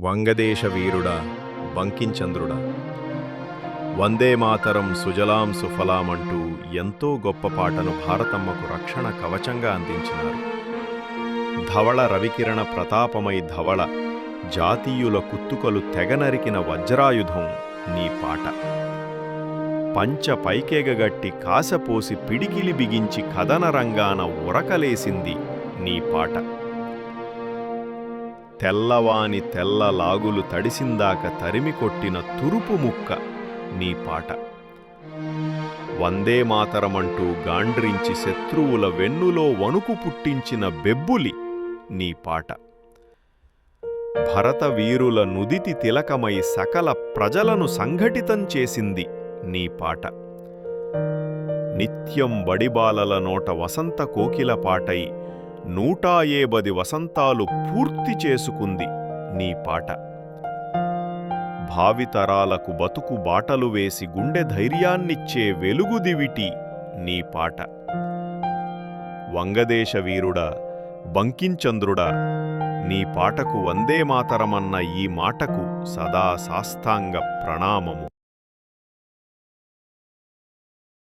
వంగదేశ వీరుడా బంకించంద్రుడా వందే మాతరం సుజలాం సుఫలాం అంటూ ఎంతో గొప్ప పాటను భారతమ్మకు రక్షణ కవచంగా అందించినారు. ధవళ రవికిరణ ప్రతాపమై ధవళ జాతీయుల కుత్తుకలు తెగనరికిన వజ్రాయుధం నీ పాట. పంచ పైకెగగట్టి కాసపోసి పిడికిలి బిగించి కథన రంగాన ఉరకలేసింది నీ పాట. తెల్లవాని తెల్ల లాగులు తడిసిందాక తరిమి కొట్టిన తురుపు ముక్క నీ పాట. వందే మాతరమంటూ గాండ్రించి శత్రువుల వెన్నులో వణుకు పుట్టించిన బెబ్బులి నీ పాట. భరత వీరుల నుదితి తిలకమై సకల ప్రజలను సంఘటితం చేసింది నీ పాట. నిత్యం బడిబాలల నోట వసంత కోకిల పాటై నూటా ఏబది వసంతాలు పూర్తి చేసుకుంది నీ పాట. భావితరాలకు బతుకు బాటలు వేసి గుండె ధైర్యాన్నిచ్చే వెలుగుదివిటి నీ పాట. వంగదేశ వీరుడా బంకించంద్రుడా నీ పాటకు వందే మాతరమన్న ఈ మాటకు సదా సాష్టాంగ ప్రణామము.